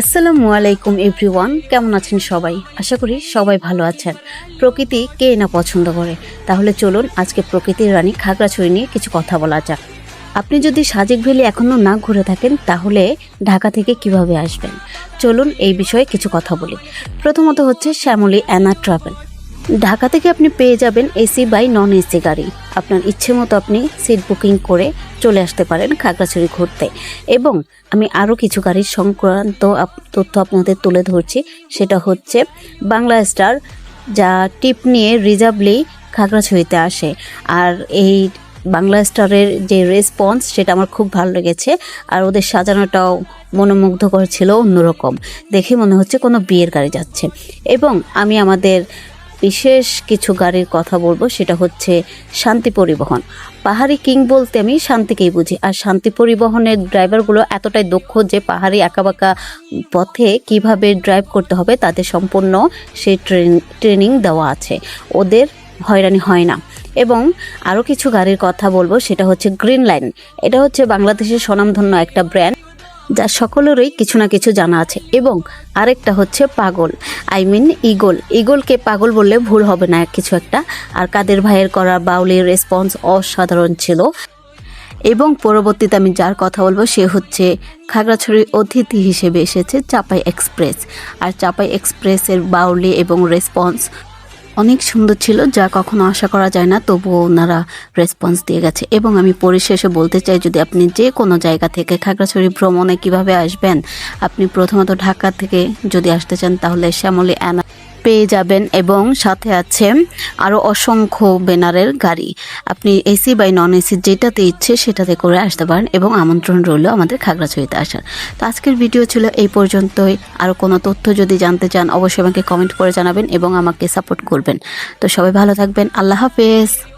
আসসালামু আলাইকুম এভরিওয়ান, কেমন আছেন সবাই? আশা করি সবাই ভালো আছেন। প্রকৃতি কে না পছন্দ করে? তাহলে চলুন আজকে প্রকৃতির রানী খাগড়াছড়ি নিয়ে কিছু কথা বলা যাক। আপনি যদি সাজেক ভ্যালি এখনও না ঘুরে থাকেন, তাহলে ঢাকা থেকে কীভাবে আসবেন? চলুন এই বিষয়ে কিছু কথা বলি। প্রথমত হচ্ছে শ্যামলী অ্যানা ট্রাভেল। ঢাকা থেকে আপনি পেয়ে যাবেন এসি বাই নন এসি গাড়ি। আপনার ইচ্ছে মতো আপনি সিট বুকিং করে চলে আসতে পারেন খাগড়াছড়ি ঘুরতে। এবং আমি আরও কিছু গাড়ির সংক্রান্ত তথ্য আপনাদের তুলে ধরছি। সেটা হচ্ছে বাংলা স্টার যা টিপ নিয়ে রিজার্ভলি খাগড়াছড়িতে আসে। আর এই বাংলা স্টারের যে রেসপন্স, সেটা আমার খুব ভালো লেগেছে। আর ওদের সাজানোটাও মনোমুগ্ধকর ছিল অন্যরকম। দেখে মনে হচ্ছে কোনো বিয়ের গাড়ি যাচ্ছে। এবং আমি আমাদের বিশেষ কিছু গাড়ির কথা বলব, সেটা হচ্ছে শান্তি পরিবহন। পাহাড়ি কিং বলতে আমি শান্তিকেই বুঝি। আর শান্তি পরিবহনের ড্রাইভারগুলো এতটাই দক্ষ যে পাহাড়ি আঁকাবাঁকা পথে কীভাবে ড্রাইভ করতে হবে তাদের সম্পূর্ণ সেই ট্রেন, ট্রেনিং দেওয়া আছে। ওদের হয়রানি হয় না। এবং আরও কিছু গাড়ির কথা বলব, সেটা হচ্ছে গ্রিন লাইন এটা হচ্ছে বাংলাদেশের স্বনামধন্য একটা ব্র্যান্ড। যা সকলেরই কিছু না কিছু জানা আছে। এবং আরেকটা হচ্ছে পাগল। আই মিন ইগল ইগলকে পাগল বললে ভুল হবে না কিছু একটা। আর কাদের ভাইয়ের করা বাউলের রেসপন্স অসাধারণ ছিল। এবং পরবর্তীতে আমি যার কথা বলব, সে হচ্ছে খাগড়াছড়ির অতিথি হিসেবে এসেছে চাপাই এক্সপ্রেস। আর চাপাই এক্সপ্রেসের বাউলি এবং রেসপন্স অনেক সুন্দর ছিল, যা কখনো আশা করা যায় না, তবুও ওনারা রেসপন্স দিয়ে গেছে। এবং আমি পরিশেষে বলতে চাই, যদি আপনি যে কোনো জায়গা থেকে খাগড়াছড়ি ভ্রমণে কীভাবে আসবেন, আপনি প্রথমত ঢাকা থেকে যদি আসতে চান, তাহলে শ্যামলী অ্যানা পেয়ে যাবেন এবং সাথে আছে আরও অসংখ্য ব্যানারের গাড়ি। আপনি এসি বাই নন এসি যেটাতে ইচ্ছে সেটাতে করে আসতে পারেন এবং আমন্ত্রণ রইল আমাদের খাগড়াছড়িতে আসার। তো আজকের ভিডিও ছিল এই পর্যন্তই। আরও কোনো তথ্য যদি জানতে চান, অবশ্যই আমাকে কমেন্ট করে জানাবেন এবং আমাকে সাপোর্ট করবেন। তো সবাই ভালো থাকবেন। আল্লাহ হাফেজ।